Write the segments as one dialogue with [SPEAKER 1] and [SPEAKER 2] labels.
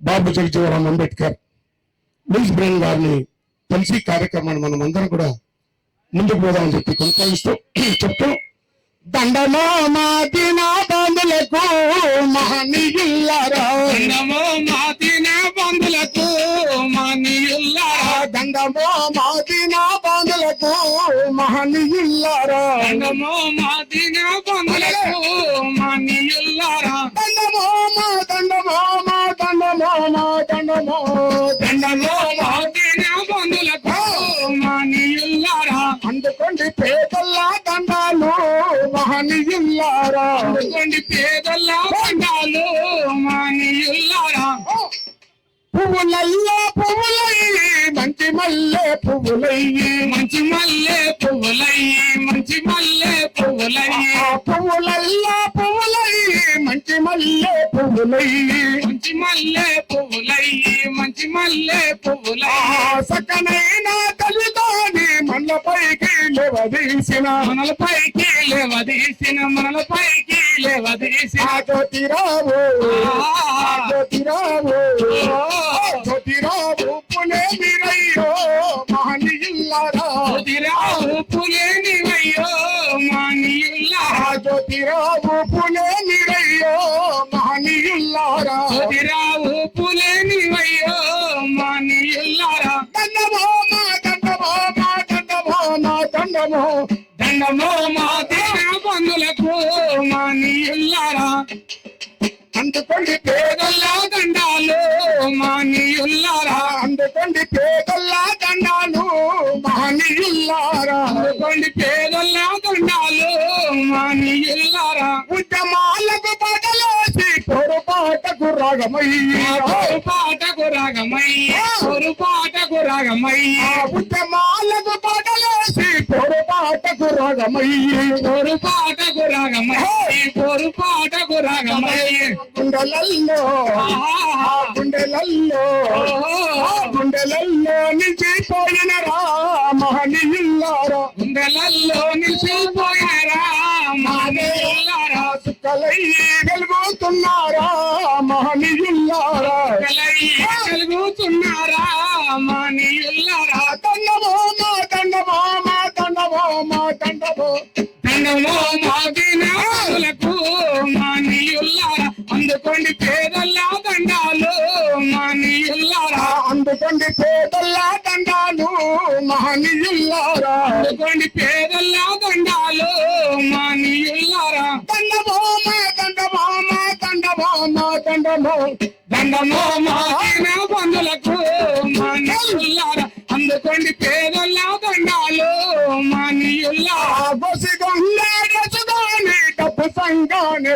[SPEAKER 1] బాబు జగజీవరామ్ Ambedkar Louis Braille గారిని కలిసి కార్యక్రమాన్ని మనం అందరం కూడా ముందుకు పోదామని చెప్పి కొనసాగిస్తూ చెప్తూ దండమో మా దినా బంధులకు మహనీయులారా.
[SPEAKER 2] దండమో మా తిన బంధులకు మానీయుల్లారా
[SPEAKER 1] దండమో మా దినా బంధులకు మహనీయులారా.
[SPEAKER 2] దండమో మా తిన బంధులకు
[SPEAKER 1] పువ్వులయ్యా పువ్వులయ్యి మంచి మల్లె పువ్వులయ్యి
[SPEAKER 2] మంచి మల్లె పువ్వులయ్యి మంచి మల్లె పువ్వులయ్యి
[SPEAKER 1] పువ్వులయ్యా పువ్వులయ్యి మంచి మల్లె పువ్వులయ్యి
[SPEAKER 2] మంచి మల్లె పువ్వులయ్యి మంచి మల్లె పువ్వులయ్యి
[SPEAKER 1] సకనైన తల్లితోని మన్నపైకి లేవదీసిన
[SPEAKER 2] మనల పైకి లేవదీసిన మనల పైకి లేవదీసిన
[SPEAKER 1] జ్యోతిరావు జ్యోతిరావు. దండమో మా
[SPEAKER 2] దేవ బంధులకు మానియుల్లారా
[SPEAKER 1] అందుకోండి పేదల్లా
[SPEAKER 2] దండాలు మానియుల్లారా
[SPEAKER 1] అందుకోండి పేదల్లా దండాలు మహనీయులారా
[SPEAKER 2] అందుకోండి పేదల్లా దండాలు మానియుల్లారా
[SPEAKER 1] ఉద్యమాలకు బదలేసి పొరపాటకు రాగమయ్యా.
[SPEAKER 2] పొరుపాటకు రాగమయ్య. పొరుపాటకు రాగమయ్య.
[SPEAKER 1] ఉద్యమాలకు బదలేసి పొరపాటకు రాగమయ్యి
[SPEAKER 2] పొరుపాటకు రాగమయ్య పొరుపాటకు రాగమయ్య
[SPEAKER 1] గుండెలల్లో ఆ గుండెలల్లో ఆ గుండెలల్లో నిలిచిపోయిన రా మహనీయులారా
[SPEAKER 2] గుండెలల్లో నిలిచిపోయారా మాదేయుల్లారా
[SPEAKER 1] సుక్కలయ్యి వెలుగుతున్నారా మహనీయులారా
[SPEAKER 2] కలుగుతున్నారా మానియుల్లారా
[SPEAKER 1] దండమో
[SPEAKER 2] మాదినాలకు మానియుల్లారా అందుకోండి పేదల్లా దండాలు మానియుల్లారా
[SPEAKER 1] అందుకోండి పేదల్లా దండాలు మహనీయులారా
[SPEAKER 2] అందుకోండి పేదల్లా దండాలు మానియుల్లారా.
[SPEAKER 1] దండమో మా దండమో మా దండమో మా దండమో.
[SPEAKER 2] దండమో మాదిన బంధులకు మానియుల్లారా. అందుకోండి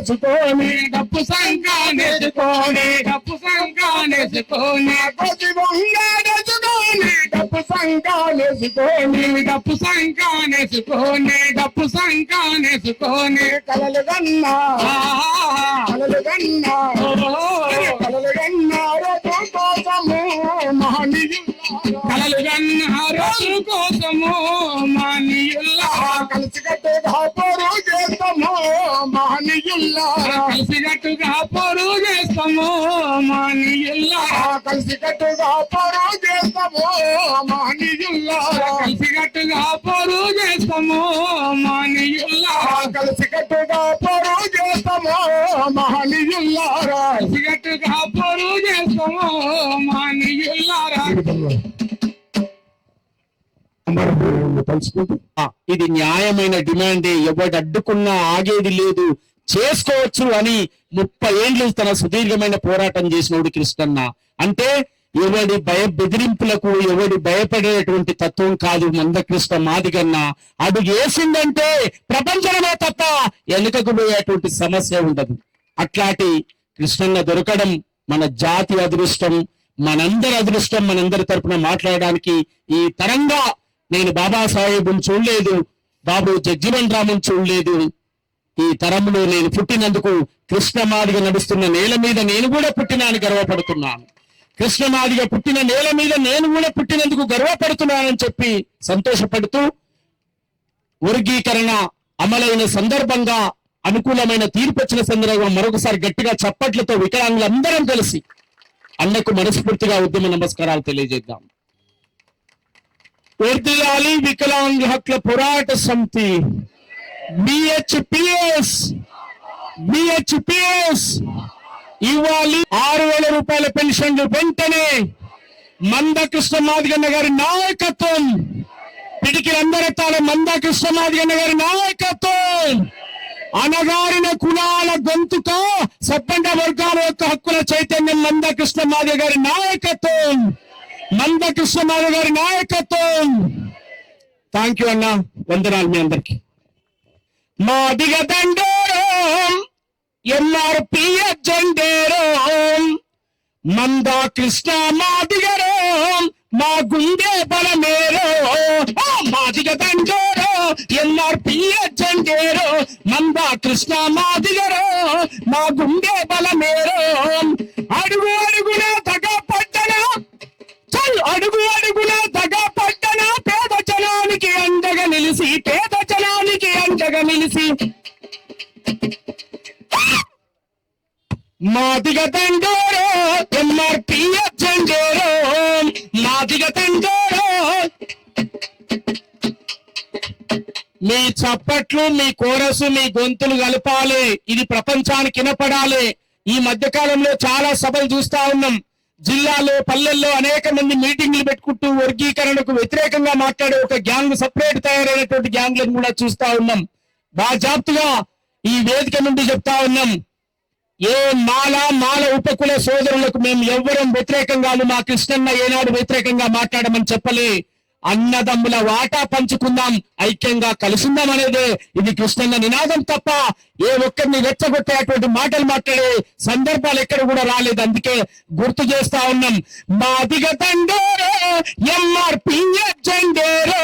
[SPEAKER 1] సంగానేసుకొని
[SPEAKER 2] డప్పు సంకానేసుకొని డప్పు సంకానేసుకొని
[SPEAKER 1] బసి గంగాడేసుకొని డబ్బు సంగానేసుకొని
[SPEAKER 2] డప్పు సంకానేసుకొని డప్పు సంకానేసుకొని
[SPEAKER 1] కలలు గన్నా
[SPEAKER 2] ఆహా.
[SPEAKER 1] కలలు గన్నా కలలు గన్నా రేపు కోసము మహనీయులారా
[SPEAKER 2] కలలు కన్న రోజు కోసము మానియుల్లా
[SPEAKER 1] కలిసి కట్టుగా పోరు చేస్తాము మహనీయులారా
[SPEAKER 2] కలిసిగట్టుగా పొరు చేస్తాము మానియుల్లా
[SPEAKER 1] కలిసి కట్టుగా పోరు చేస్తాము మహనీయులారా
[SPEAKER 2] కలిసిగట్టుగా పొరు చేస్తాము మానియుల్లా
[SPEAKER 1] కలిసి కట్టుగా పోరు చేస్తాము మహనీయులారా
[SPEAKER 2] కలిసిగట్టుగా
[SPEAKER 3] ఇది న్యాయమైన డిమాండే. ఎవడు అడ్డుకున్నా ఆగేది లేదు. చేసుకోవచ్చు అని ముప్పై ఏండ్లు తన సుదీర్ఘమైన పోరాటం చేసినోడు కృష్ణన్న అంటే ఎవడి భయ బెదిరింపులకు ఎవడి భయపడేటువంటి తత్వం కాదు మందకృష్ణ మాదిగన్న. అడుగు వేసిందంటే ప్రపంచమే తప్ప వెనుకకు పోయేటువంటి సమస్య ఉండదు. అట్లాంటి కృష్ణన్న దొరకడం మన జాతి అదృష్టం మనందరి అదృష్టం మనందరి తరపున మాట్లాడడానికి ఈ తరంగా నేను బాబాసాహెబ్ని చూడలేదు బాబు జగ్జీవన్ రాముని చూడలేదు. ఈ తరంలో నేను పుట్టినందుకు కృష్ణమాదిగా నడుస్తున్న నేల మీద నేను కూడా పుట్టినాను గర్వపడుతున్నాను. కృష్ణమాదిగా పుట్టిన నేల మీద నేను కూడా పుట్టినందుకు గర్వపడుతున్నానని చెప్పి సంతోషపడుతూ వర్గీకరణ అమలైన సందర్భంగా అనుకూలమైన తీర్పు వచ్చిన సందర్భంగా మరొకసారి గట్టిగా చప్పట్లతో వికలాంగులందరం కలిసి అన్నకు మనస్ఫూర్తిగా ఉద్యమ నమస్కారాలు తెలియజేద్దాం. ఎర్దిలాలి వికలాంగ హక్కుల పోరాట సమితి. బిహెచ్పిఎస్ బిహెచ్పిఎస్ ఇవ్వాలి. ఆరు వేల రూపాయల పెన్షన్లు వెంటనే మందకృష్ణ మాదిగన్న గారి నాయకత్వం. పిడికిలందరెత్తాల మందకృష్ణ మాదిగన్న గారి నాయకత్వం. అనగారిన కులాల గొంతుక సబ్బండ వర్గాల యొక్క హక్కుల చైతన్యం మందకృష్ణ మాదిగ గారి నాయకత్వం. మందకృష్ణ మాదిగ గారి నాయకత్వం. థ్యాంక్ యూ అన్న. వందనాలు మీ అందరికి. మాదిగ దండోరం ఎంఆర్పిఎస్ జెండేరం మంద కృష్ణ మాదిగరో మా గుండె బలమేరో. ఆ మాదిగ దండోరో ఎన్ఆర్పిఎస్ జెండేరో మంద కృష్ణ మాదిగరో మా గుండె బలమేరో. అడుగు అడుగు అడుగున తగ పడ్డన పేద జనానికి అండగా నిలిసి పేద జనానికి అండగా నిలిసి. మాదిగ తండోరో ఎంఆర్పిఎస్ జెండోరో మాదిగ తండోరో. మీ చప్పట్లు మీ కోరసు మీ గొంతులు కలపాలి. ఇది ప్రపంచానికి వినపడాలి ఈ మధ్య కాలంలో చాలా సభలు చూస్తా ఉన్నాం. జిల్లాలో పల్లెల్లో అనేక మంది మీటింగ్లు పెట్టుకుంటూ వర్గీకరణకు వ్యతిరేకంగా మాట్లాడే ఒక గ్యాంగ్ సపరేట్ తయారైనటువంటి గ్యాంగ్లను కూడా చూస్తా ఉన్నాం. బాజాప్తుగా ఈ వేదిక నుండి చెప్తా ఉన్నాం. ఏ మాల మాల ఉపకుల సోదరులకు మేము ఎవ్వరం వ్యతిరేకంగా మా కృష్ణన్న ఏనాడు వ్యతిరేకంగా మాట్లాడమని చెప్పలే. అన్నదమ్ముల వాటా పంచుకుందాం. ఐక్యంగా కలుసుందాం అనేదే ఇది కృష్ణన్న నినాదం తప్ప ఏ ఒక్కరిని రెచ్చగొట్టేటువంటి మాటలు మాట్లాడే సందర్భాలు ఎక్కడ కూడా రాలేదు. అందుకే గుర్తు చేస్తా ఉన్నాం. మాదిగ తండేరో ఎంఆర్పిఎస్ జెండేరో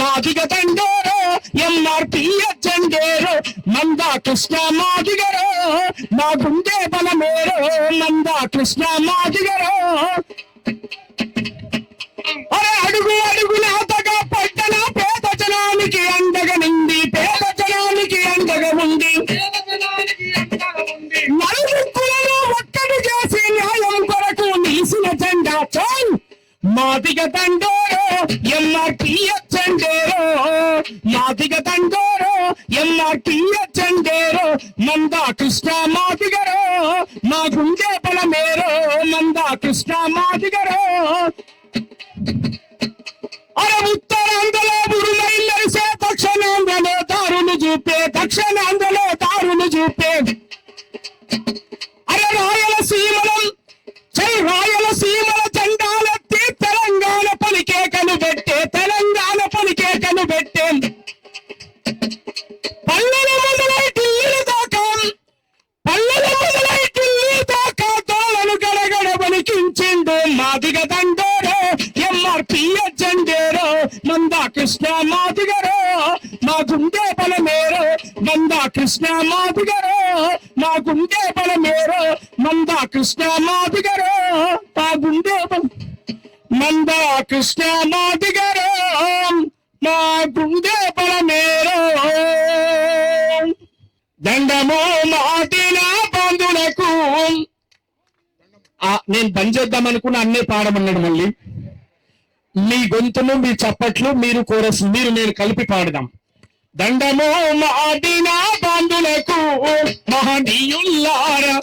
[SPEAKER 3] మాదిగ తండేరో ఎంఆర్పిఎస్ జెండేరో మందా కృష్ణ మాదిగరో మా గుండె బలమేరో. మందా కృష్ణ మాదిగరో. అడుగు అడుగున అతగా పట్టణ పేద జనానికి అండగా పేద జనానికి అండగా ఉంది. ఒక్కటి చేసి న్యాయం కొరకు నీసిన జెండా చాన్. మాదిగ దండోరో ఎంఆర్పిఎస్ జెండేరో. మాదిగ దండోరో ఎంఆర్పిఎస్ అందులో దారులు చూపే. అరే రాయలసీమలో చై రాయలసీమల జెండాలెత్తి తెలంగాణ పలికే కనుబెట్టే తెలంగాణ పలికే కనుబెట్టే. పల్లెల మొదలై ఢిల్లీ దాకా పల్లెల మొదలై ఢిల్లీ దాకా తోలను గడగడ వణికించిండు మాదిగ దండేరో ఎంఆర్పి జెండేరో మందా కృష్ణ మాదిగరో మా గుండె బలమేరో మందా కృష్ణ మాదిగరో మా గుండె బలమేరో మందా కృష్ణ మాదిగరో మా గుండె బల మందా కృష్ణ మాదిగరో మా గుండె బలమేరో. దండము మాటిన బంధులకు ఆ, నేను బంద్ చేద్దాం అనుకున్న అన్నే పాడమన్నాడు మళ్ళీ. మీ గొంతును మీ చప్పట్లు మీరు కోరస్ మీరు నేను కలిపి పాడదాం. దండము మాటిన బంధులకు మహనీయుల్లారా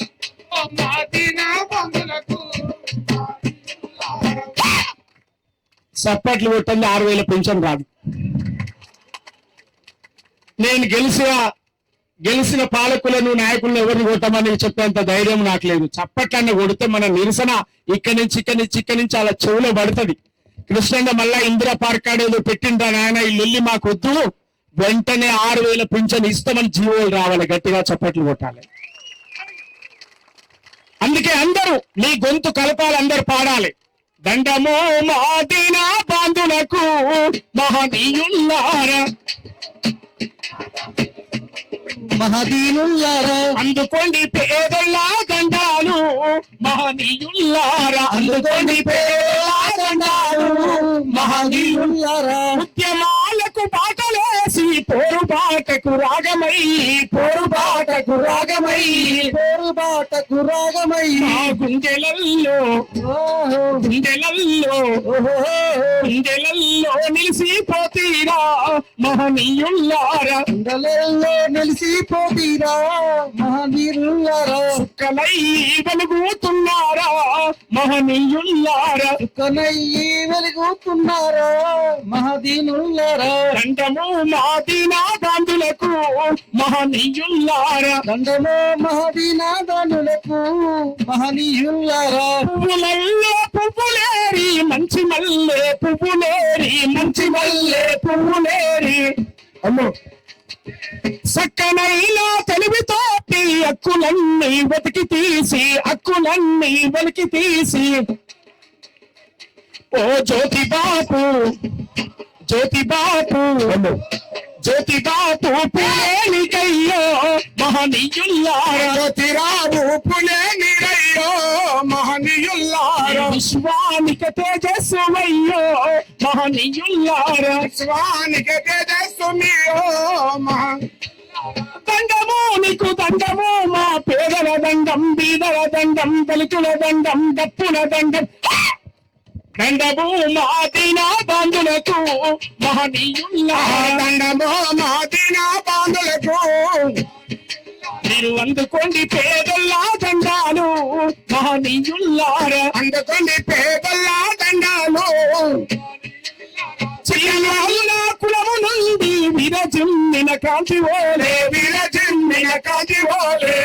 [SPEAKER 3] చప్పట్లు కొట్టండి ఆరు వేల పెన్షన్ రాదు. నేను గెలిచిన గెలిచిన పాలకులను నాయకులను ఎవరిని కొట్టమని చెప్పేంత ధైర్యం నాకు లేదు. చప్పట్లన్న కొడితే మన నిరసన ఇక్కడి నుంచి ఇక్కడి నుంచి ఇక్కడి నుంచి అలా చెవులో పడుతుంది. కృష్ణంగా మళ్ళా ఇందిరా పార్క్ ఆడేదో పెట్టిండ్రా నాయన ఈ లొల్లి మాకు వద్దు. వెంటనే ఆరు వేల పింఛన్ ఇస్తామని జీవోలు రావాలి గట్టిగా చప్పట్లు కొట్టాలి. అందుకే అందరూ మీ గొంతు కలపాలి అందరు పాడాలి. దండము మాదిన బాంధులకు మహనీయుల్లారా
[SPEAKER 4] మహదీనుల్లారా
[SPEAKER 3] అందుకోండి పేదల దండాలు మహనీయుల్లారా అందుకోండి పేదల దండాలు మహనీయులు
[SPEAKER 4] మహదీనుల్లారా
[SPEAKER 3] ఉద్యమాలకు బాటలేసి పోరుబాటకు రాగమై పోరుబాటకు రాగమై.
[SPEAKER 1] పోరుబాటకు రాగమై.
[SPEAKER 3] గుండెలల్లో గుండెలల్లో గుండెలల్లో నిలిసిపోతీరా మహనీయుల్లారా
[SPEAKER 1] గుండెలలో నిలిసిపోతీరా మహనీయులారా.
[SPEAKER 3] చుక్కలై వెలుగుతున్నారా మహనీయుల్లారా
[SPEAKER 1] కనయ్యి వెలుగుతున్నారా మహదీనులారా
[SPEAKER 3] దండము మాదీనా గాంధులకు మహనీయుల్లారా.
[SPEAKER 1] దండమో మహదీనాదానులకు మహనీయులారా
[SPEAKER 3] పువ్వులల్లో పువ్వులేరి మంచి మల్లె పువ్వులేరి మంచి మల్లె పువ్వులేరి
[SPEAKER 1] అమ్మో.
[SPEAKER 3] సక్కనైన తెలివితోటి అక్కులన్నీ వెతికి తీసి అక్కులన్నీ వెలికి తీసి. ఓ జ్యోతి బాపు జ్యోతి బాపు జ్యోతి బాపు పులేనికయ్యో మహనీయుల్లారా.
[SPEAKER 1] జ్యోతిరావు పులే నిరయ్యో మహనీయుల్లారా.
[SPEAKER 3] విశ్వానిక తేజస్వయ్యో మహనీయుల్లారా.
[SPEAKER 1] స్వానికి తేజస్సుమియో మహా
[SPEAKER 3] దండము నీకు దండము మా పేదల దండం బీదల దండం దళితుల దండం దప్పుల దండం. దండము మా దీనా బంధులకు మహనీయుల్లారా
[SPEAKER 1] దండమో మాదిన బాంధులకు
[SPEAKER 3] మీరు అందుకోండి పేదల్లా దండాలు మహనీయుల్లారా.
[SPEAKER 1] అందుకొని పేదల్లా దండాలు.
[SPEAKER 3] చిన్నవాళ్ళ కులము నుండి విరజిమ్మిన కాంతి ఓలే
[SPEAKER 1] విరజిమ్మిన కాంతి ఓలే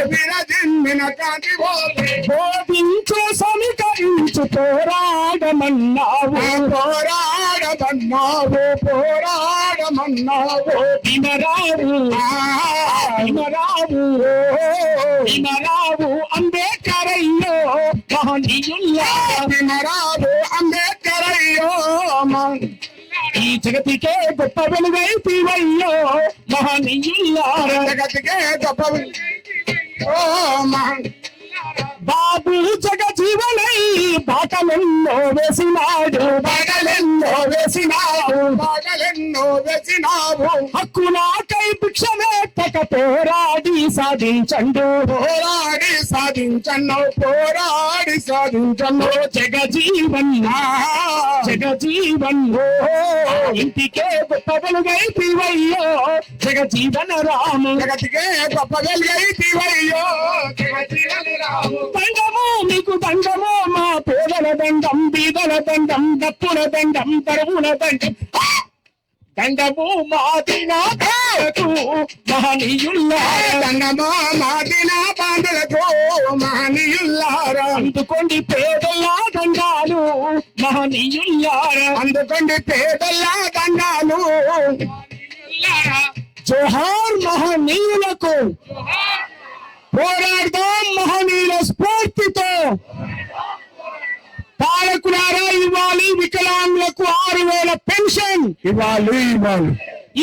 [SPEAKER 1] కాంతి ఓలే
[SPEAKER 3] బోధించు సమీకరించు పోరాడమన్నావు.
[SPEAKER 1] పోరాడమన్నావు పోరాడమన్నావు.
[SPEAKER 3] వినరావు వినరావు వినరావు అంబేద్కర్ అయ్యో మహనీయుల్లా.
[SPEAKER 1] తిమరావు అంబేద్కర్ అయ్యో
[SPEAKER 3] ఈ జగతికే గొప్ప వెలుగైతివయ్యో మహనీయుల్లారా
[SPEAKER 1] జగతికే గొప్ప
[SPEAKER 3] బాబు జగ జీవనై బాటలెన్నో వేసినాడు. బాటలెన్నో వేసినాడు
[SPEAKER 1] బాగలెన్నో వెసినావు.
[SPEAKER 3] హక్కునాకై భిక్షమెత్తక పోరాడి సాధించండు.
[SPEAKER 1] పోరాడి సాధించను పోరాడి సాధించను
[SPEAKER 3] జగజీవన్ జగజీవన్ ఇంటికే గొప్ప వెలుగైతివయ్యో జగజీవన రాము.
[SPEAKER 1] జగతికే గొప్ప వెలుగైతివయ్యో జగతివని రావు
[SPEAKER 3] దండము మీకు దండము మా పేదల దండం బీదల దండం దప్పుల దండం తరువుల దండం! దండము మాదినాకు మహనీయుల్లారా
[SPEAKER 1] దండమో మాదిన బాంధులకు మహనీయుల్లారా
[SPEAKER 3] అందుకోండి పేదల దండాలు మహనీయుల్లారా
[SPEAKER 1] అందుకోండి పేదల్లా దండాలు
[SPEAKER 3] జోహార్ మహనీయులకు పోరాడదాం మహనీయుల స్ఫూర్తితో. పాలకులారా ఇవ్వాలి వికలాంగులకు ఆరు వేల పెన్షన్.
[SPEAKER 1] ఇవ్వాలి ఇవ్వాలి.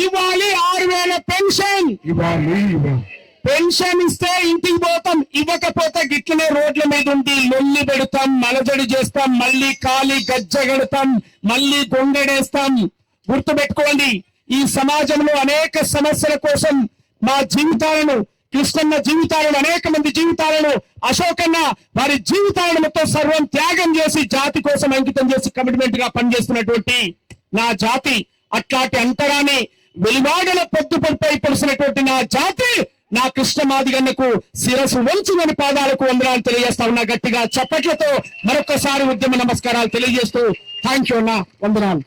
[SPEAKER 3] ఇవ్వాలి ఆరు వేల పెన్షన్.
[SPEAKER 1] ఇవ్వాలి ఇవ్వాలి.
[SPEAKER 3] పెన్షన్ ఇస్తే ఇంటికి పోతాం ఇవ్వకపోతే గిట్లనే రోడ్ల మీద ఉండి లొల్లి పెడతాం మలజడి చేస్తాం మళ్ళీ కాలి గజ్జగడతాం మళ్ళీ గొంగడేస్తాం. గుర్తుపెట్టుకోండి ఈ సమాజంలో అనేక సమస్యల కోసం మా జీవితాలను కృష్ణన్న జీవితాలను అనేక మంది జీవితాలను అశోకన్న వారి జీవితాలను మొత్తం సర్వం త్యాగం చేసి జాతి కోసం అంకితం చేసి కమిట్మెంట్గా పనిచేస్తున్నటువంటి నా జాతి. అట్లాంటి అంతరాన్ని వెలివాడల పొద్దుపడిపై పొడిసినటువంటి నా జాతి నా కృష్ణ మాదిగన్నకు శిరసు వంచుమని పాదాలకు వందనాలు తెలియజేస్తా ఉన్నా. గట్టిగా చప్పట్లతో మరొకసారి ఉద్యమ నమస్కారాలు తెలియజేస్తూ థ్యాంక్ యూ అన్న. వందనాలు.